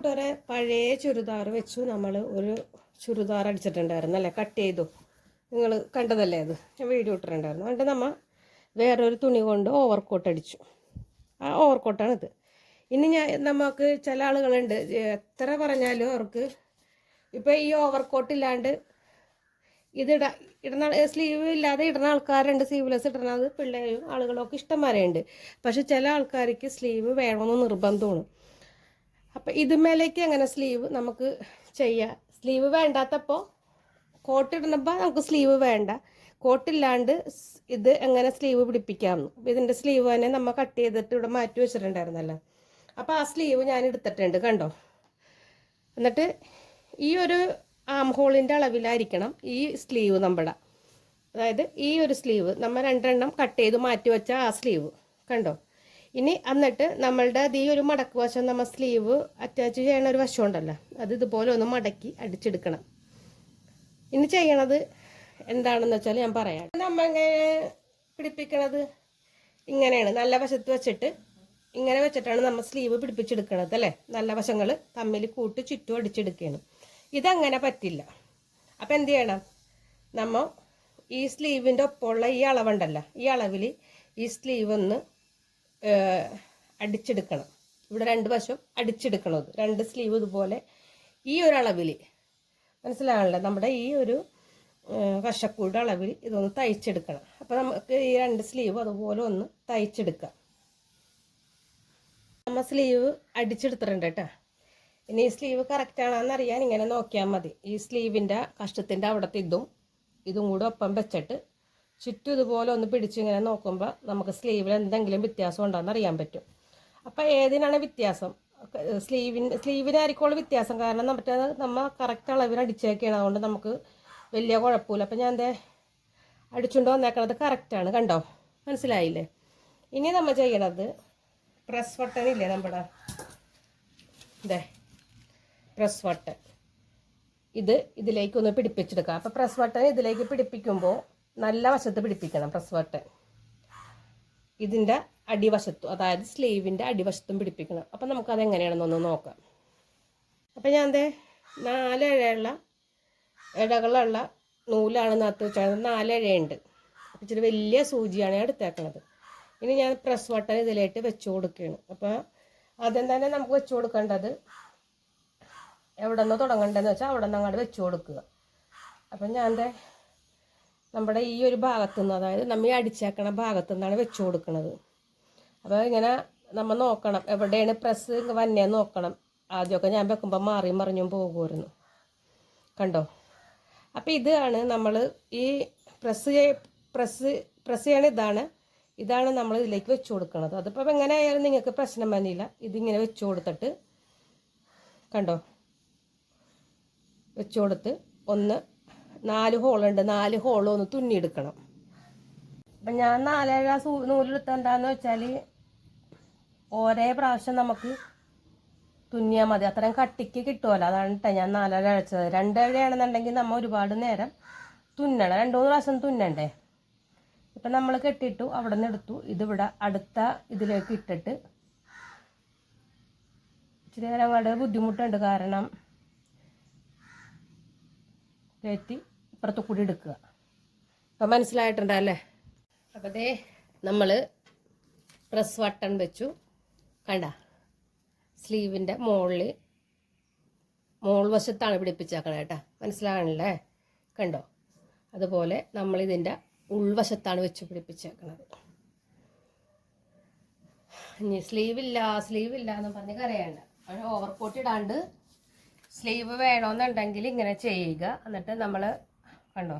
കൂട്ടുകാരെ പഴയ ചുരിദാർ വെച്ചു. നമ്മൾ ഒരു ചുരിദാർ അടിച്ചിട്ടുണ്ടായിരുന്നു അല്ലേ? കട്ട് ചെയ്തു. നിങ്ങൾ കണ്ടതല്ലേ അത്? ഞാൻ വീഡിയോ ഇട്ടിട്ടുണ്ടായിരുന്നു. എന്നിട്ട് നമ്മൾ വേറൊരു തുണി കൊണ്ട് ഓവർ കോട്ട് അടിച്ചു. ആ ഓവർ കോട്ടാണിത് ഇനി ഞാൻ നമുക്ക് ചില ആളുകളുണ്ട്. എത്ര പറഞ്ഞാലും അവർക്ക് ഇപ്പം ഈ ഓവർകോട്ട് ഇല്ലാണ്ട് ഇതിട ഇടുന്ന സ്ലീവ് ഇല്ലാതെ ഇടുന്ന ആൾക്കാരുണ്ട്. സ്ലീവ്ലെസ് ഇടുന്നത് പിള്ളേരും ആളുകളൊക്കെ ഇഷ്ടം വരെയുണ്ട് പക്ഷെ ചില ആൾക്കാർക്ക് സ്ലീവ് വേണമെന്ന് നിർബന്ധമാണ്. അപ്പം ഇതുമേലേക്ക് അങ്ങനെ സ്ലീവ് നമുക്ക് ചെയ്യാം. സ്ലീവ് വേണ്ടാത്തപ്പോൾ കോട്ട് ഇടുന്നപ്പോൾ നമുക്ക് സ്ലീവ് വേണ്ട. കോട്ടില്ലാണ്ട് ഇത് എങ്ങനെ സ്ലീവ് പിടിപ്പിക്കാമെന്ന് അപ്പോൾ ഇതിന്റെ സ്ലീവ് തന്നെ നമ്മൾ കട്ട് ചെയ്തിട്ട് ഇവിടെ മാറ്റി വെച്ചിട്ടുണ്ടായിരുന്നല്ലോ. അപ്പോൾ ആ സ്ലീവ് ഞാൻ എടുത്തിട്ടുണ്ട് കണ്ടോ? എന്നിട്ട് ഈ ഒരു ആം ഹോളിന്റെ അളവിലായിരിക്കണം ഈ സ്ലീവ് നമ്മുടെ. അതായത് ഈ ഒരു സ്ലീവ് നമ്മൾ രണ്ടെണ്ണം കട്ട് ചെയ്ത് മാറ്റി വെച്ച ആ സ്ലീവ് കണ്ടോ? ഇനി എന്നിട്ട് നമ്മളുടെ ഈ ഒരു മടക്ക് വശം നമ്മൾ സ്ലീവ് അറ്റാച്ച് ചെയ്യണ ഒരു വശം ഉണ്ടല്ലോ അത് ഇതുപോലെ ഒന്ന് മടക്കി അടിച്ചെടുക്കണം. ഇനി ചെയ്യണത് എന്താണെന്ന് വെച്ചാൽ ഞാൻ പറയാം. നമ്മൾ എങ്ങനെ പിടിപ്പിക്കണത് ഇങ്ങനെയാണ്. നല്ല വശത്ത് വെച്ചിട്ട് ഇങ്ങനെ വെച്ചിട്ടാണ് നമ്മൾ സ്ലീവ് പിടിപ്പിച്ചെടുക്കണത് അല്ലേ? നല്ല വശങ്ങൾ തമ്മിൽ കൂട്ടി ചുറ്റും അടിച്ചെടുക്കുകയാണ്. ഇതങ്ങനെ പറ്റില്ല. അപ്പം എന്ത് ചെയ്യണം? നമ്മൾ ഈ സ്ലീവിന്റെ ഒപ്പമുള്ള ഈ അളവുണ്ടല്ലോ ഈ അളവിൽ ഈ സ്ലീവ് ഒന്ന് അടിച്ചെടുക്കണം. ഇവിടെ രണ്ട് വശം അടിച്ചെടുക്കണം രണ്ട് സ്ലീവ് ഇതുപോലെ ഈ ഒരു അളവിൽ മനസ്സിലാകണല്ലോ നമ്മുടെ ഈ ഒരു കഷക്കൂടെ അളവിൽ ഇതൊന്ന് തയ്ച്ചെടുക്കണം. അപ്പോൾ നമുക്ക് ഈ രണ്ട് സ്ലീവ് അതുപോലെ ഒന്ന് തയ്ച്ചെടുക്കാം. നമ്മൾ സ്ലീവ് അടിച്ചെടുത്തിട്ടുണ്ട് കേട്ടോ. ഇനി ഈ സ്ലീവ് കറക്റ്റ് ആണെന്ന് അറിയാൻ ഇങ്ങനെ നോക്കിയാൽ മതി. ഈ സ്ലീവിന്റെ കഷ്ടത്തിന്റെ അവിടുത്തെ ഇതും ഇതും കൂടെ ഒപ്പം വെച്ചിട്ട് ചുറ്റും ഇതുപോലെ ഒന്ന് പിടിച്ച് ഇങ്ങനെ നോക്കുമ്പോൾ നമുക്ക് സ്ലീവിൽ എന്തെങ്കിലും വ്യത്യാസം ഉണ്ടോയെന്ന് അറിയാൻ പറ്റും. അപ്പോൾ ഏതിനാണ് വ്യത്യാസം? സ്ലീവിന് സ്ലീവിനായിരിക്കുള്ള വ്യത്യാസം? കാരണം മറ്റേ നമ്മൾ കറക്റ്റ് അളവിന് അടിച്ചേക്കാണ് അതുകൊണ്ട് നമുക്ക് വലിയ കുഴപ്പമില്ല. അപ്പം ഞാൻ എന്തേ അടിച്ചുകൊണ്ട് വന്നേക്കണത് കറക്റ്റാണ് കണ്ടോ? മനസ്സിലായില്ലേ? ഇനി നമ്മൾ ചെയ്യണത് പ്രസ് വട്ടനില്ലേ നമ്മുടെ? ഇതേ പ്രസ് ബട്ടൺ ഇത് ഇതിലേക്കൊന്ന് പിടിപ്പിച്ചെടുക്കുക അപ്പോൾ പ്രസ് ബട്ടൺ ഇതിലേക്ക് പിടിപ്പിക്കുമ്പോൾ നല്ല വശത്ത് പിടിപ്പിക്കണം പ്രസ് ബട്ടൺ ഇതിന്റെ അടിവശത്തും അതായത് സ്ലീവിന്റെ അടിവശത്തും പിടിപ്പിക്കണം. അപ്പം നമുക്കത് എങ്ങനെയാണെന്നൊന്ന് നോക്കാം. അപ്പം ഞാൻ ദേ നാല് ഇടകളുള്ള നൂലാണ് നത്ത് വെച്ചാൽ നാല് അപ്പം ഇച്ചിരി വലിയ സൂചിയാണ് ഞാൻ എടുത്തേക്കണത്. ഇനി ഞാൻ പ്രസ് ബട്ടൺ ഇതിലേക്ക് വെച്ച് കൊടുക്കുകയാണ്. അപ്പോൾ ആദ്യം തന്നെ നമുക്ക് വെച്ച് കൊടുക്കേണ്ടത് എവിടെ നിന്ന് തുടങ്ങേണ്ടതെന്ന് വെച്ചാൽ അവിടെ നിന്ന് അങ്ങോട്ട് വെച്ച് കൊടുക്കുക. അപ്പം ഞാൻ ദേ നമ്മുടെ ഈ ഒരു ഭാഗത്തു നിന്ന് അതായത് നമ്മൾ അടിച്ചേക്കണ ഭാഗത്തു നിന്നാണ് വെച്ച് കൊടുക്കുന്നത് അപ്പോൾ ഇങ്ങനെ നമ്മൾ നോക്കണം എവിടെയാണ് പ്രസ് വന്നേ നോക്കണം. ആദ്യമൊക്കെ ഞാൻ വെക്കുമ്പോൾ മാറിയും മറിഞ്ഞും പോകുമായിരുന്നു കണ്ടോ? അപ്പോൾ ഇതാണ് നമ്മൾ ഈ പ്രസ് പ്രസ് പ്രസ് ചെയ്യണ ഇതാണ്. ഇതാണ് നമ്മൾ ഇതിലേക്ക് വെച്ച് കൊടുക്കുന്നത് അതിപ്പോൾ എങ്ങനെ ആയാലും നിങ്ങൾക്ക് പ്രശ്നം വന്നില്ല. ഇതിങ്ങനെ വെച്ച് കൊടുത്തിട്ട് കണ്ടോ? വെച്ച് കൊടുത്ത് ഒന്ന് നാല് ഹോളുണ്ട്. നാല് ഹോളും ഒന്ന് തുന്നിയെടുക്കണം. അപ്പം ഞാൻ നാലേഴ സൂ നൂലെടുത്ത എന്താന്ന് വെച്ചാൽ ഒരേ പ്രാവശ്യം നമുക്ക് തുന്നിയാൽ മതി. അത്രയും കട്ടിക്ക് കിട്ടുമല്ലോ അതാണ് കേട്ടോ ഞാൻ നാലര അഴച്ചത്. രണ്ടഴയാണെന്നുണ്ടെങ്കിൽ നമ്മൾ ഒരുപാട് നേരം തുന്നണം. രണ്ട് മൂന്ന് പ്രാവശ്യം തുന്നണ്ടേ? ഇപ്പം നമ്മൾ കെട്ടിയിട്ടു അവിടെ നിന്ന് എടുത്തു. ഇതിവിടെ അടുത്ത ഇതിലേക്ക് ഇട്ടിട്ട് ഇച്ചിരി നേരം വളരെ ബുദ്ധിമുട്ടുണ്ട്. കാരണം കയറ്റി ഇപ്പുറത്ത് കൂടി എടുക്കുക. അപ്പം മനസ്സിലായിട്ടുണ്ടല്ലേ അപ്പം ദേ നമ്മൾ പ്രസ് വട്ടൺ വെച്ചു. കണ്ട? സ്ലീവിന്റെ മുകളിൽ മോൾ വശത്താണ് പിടിപ്പിച്ചേക്കണേ കേട്ടോ. മനസ്സിലാകണല്ലേ? കണ്ടോ? അതുപോലെ നമ്മൾ ഇതിന്റെ ഉൾവശത്താണ് വെച്ച് പിടിപ്പിച്ചേക്കണത് ഇനി സ്ലീവില്ല സ്ലീവില്ല എന്ന് പറഞ്ഞ് കരയണ്ട. ഓവർ ഓവർകോട്ട് ഇടാണ്ട് സ്ലീവ് വേണമെന്നുണ്ടെങ്കിൽ ഇങ്ങനെ ചെയ്യുക. എന്നിട്ട് നമ്മൾ കണ്ടോ?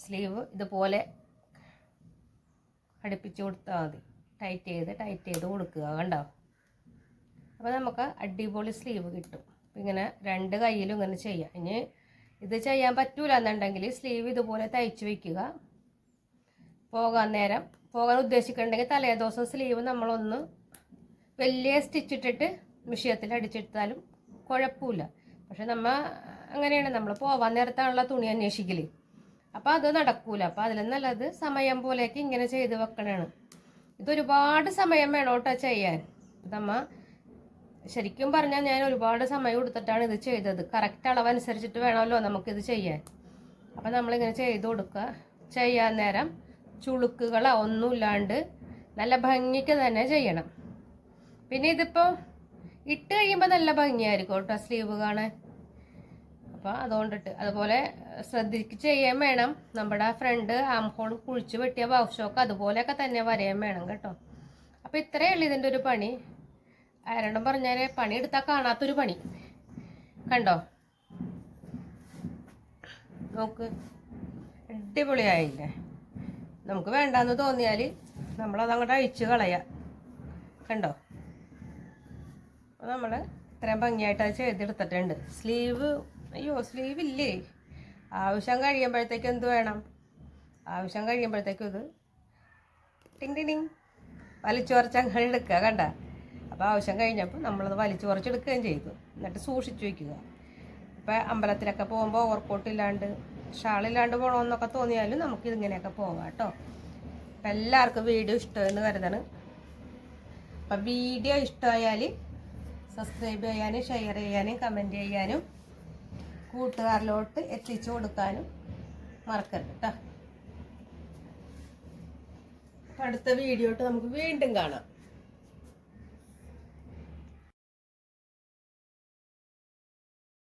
സ്ലീവ് ഇതുപോലെ അടുപ്പിച്ച് കൊടുത്താൽ മതി. ടൈറ്റ് ചെയ്ത് ടൈറ്റ് ചെയ്ത് കൊടുക്കുക കണ്ടോ? അപ്പോൾ നമുക്ക് അടിപൊളി സ്ലീവ് കിട്ടും. ഇങ്ങനെ രണ്ട് കയ്യിലും ഇങ്ങനെ ചെയ്യാം. ഇനി ഇത് ചെയ്യാൻ പറ്റൂല എന്നുണ്ടെങ്കിൽ സ്ലീവ് ഇതുപോലെ തയ്ച്ച് വയ്ക്കുക പോകാൻ നേരം പോകാൻ ഉദ്ദേശിക്കുന്നുണ്ടെങ്കിൽ തലേ ദിവസം സ്ലീവ് നമ്മളൊന്ന് വലിയ സ്റ്റിച്ചിട്ടിട്ട് മിഷ്യത്തിൽ അടിച്ചെടുത്താലും കുഴപ്പമില്ല. പക്ഷെ നമ്മ അങ്ങനെയാണ് നമ്മൾ പോവാൻ നേരത്താണുള്ള തുണി അന്വേഷിക്കൽ അപ്പോൾ അത് നടക്കൂല. അപ്പോൾ അതിൽ നല്ലത് സമയം പോലെയൊക്കെ ഇങ്ങനെ ചെയ്ത് വെക്കണതാണ് ഇതൊരുപാട് സമയം വേണം കേട്ടോ ചെയ്യാൻ. നമ്മ ശരിക്കും പറഞ്ഞാൽ ഞാൻ ഒരുപാട് സമയം കൊടുത്തിട്ടാണ് ഇത് ചെയ്തത്. കറക്റ്റ് അളവനുസരിച്ചിട്ട് വേണമല്ലോ നമുക്കിത് ചെയ്യാൻ. അപ്പം നമ്മളിങ്ങനെ ചെയ്ത് കൊടുക്കുക ചെയ്യാൻ നേരം ചുളുക്കുകളോ ഒന്നുമില്ലാണ്ട് നല്ല ഭംഗിക്ക് തന്നെ ചെയ്യണം. പിന്നെ ഇതിപ്പോൾ ഇട്ട് കഴിയുമ്പോൾ നല്ല ഭംഗിയായിരിക്കും കേട്ടോ സ്ലീവ് കാണാൻ. അപ്പോൾ അതുകൊണ്ടിട്ട് അതുപോലെ ശ്രദ്ധിച്ച് ചെയ്യാൻ വേണം. നമ്മുടെ ഫ്രണ്ട് ആം ഹോൾ കുഴിച്ച് വെട്ടിയ ഷോക്ക് അതുപോലെയൊക്കെ തന്നെ വരയാൻ വേണം കേട്ടോ. അപ്പോൾ ഇത്രയേ ഉള്ളൂ ഇതിന്റെ ഒരു പണി. ആരണം പണി എടുത്താൽ കാണാത്തൊരു പണി. കണ്ടോ? നോക്ക്. അടിപൊളിയായില്ലേ? നമുക്ക് വേണ്ടാന്ന് തോന്നിയാൽ നമ്മളത് അങ്ങോട്ട് അഴിച്ചു കളയാ. കണ്ടോ? അപ്പോൾ നമ്മൾ ഇത്രയും ഭംഗിയായിട്ട് അത് ചെയ്തെടുത്തിട്ടുണ്ട്. സ്ലീവ് അയ്യോ സ്ലീവ് ഇല്ലേ? ആവശ്യം കഴിയുമ്പോഴത്തേക്ക് എന്ത് വേണം? ആവശ്യം കഴിയുമ്പോഴത്തേക്കും ഇത്. ടിങ് ടിങ് വലിച്ചുറച്ച് അങ്ങനെ എടുക്കുക കണ്ട? അപ്പോൾ ആവശ്യം കഴിഞ്ഞപ്പോൾ നമ്മളത് വലിച്ചുറച്ചെടുക്കുകയും ചെയ്തു. എന്നിട്ട് സൂക്ഷിച്ചു വയ്ക്കുക ഇപ്പോൾ അമ്പലത്തിലൊക്കെ പോകുമ്പോൾ ഓവർക്കോട്ട് ഇല്ലാണ്ട് ഷാളില്ലാണ്ട് പോകണമെന്നൊക്കെ തോന്നിയാലും നമുക്ക് ഇതിങ്ങനെയൊക്കെ പോകാം കേട്ടോ. അപ്പം എല്ലാവർക്കും വീഡിയോ ഇഷ്ടമെന്ന് കരുതാണ്. അപ്പം വീഡിയോ ഇഷ്ടമായാൽ സബ്സ്ക്രൈബ് ചെയ്യാനും ഷെയർ ചെയ്യാനും കമന്റ് ചെയ്യാനും കൂട്ടുകാരിലോട്ട് എത്തിച്ചു കൊടുക്കാനും മറക്കരുത് കേട്ടോ അടുത്ത വീഡിയോ നമുക്ക് വീണ്ടും കാണാം.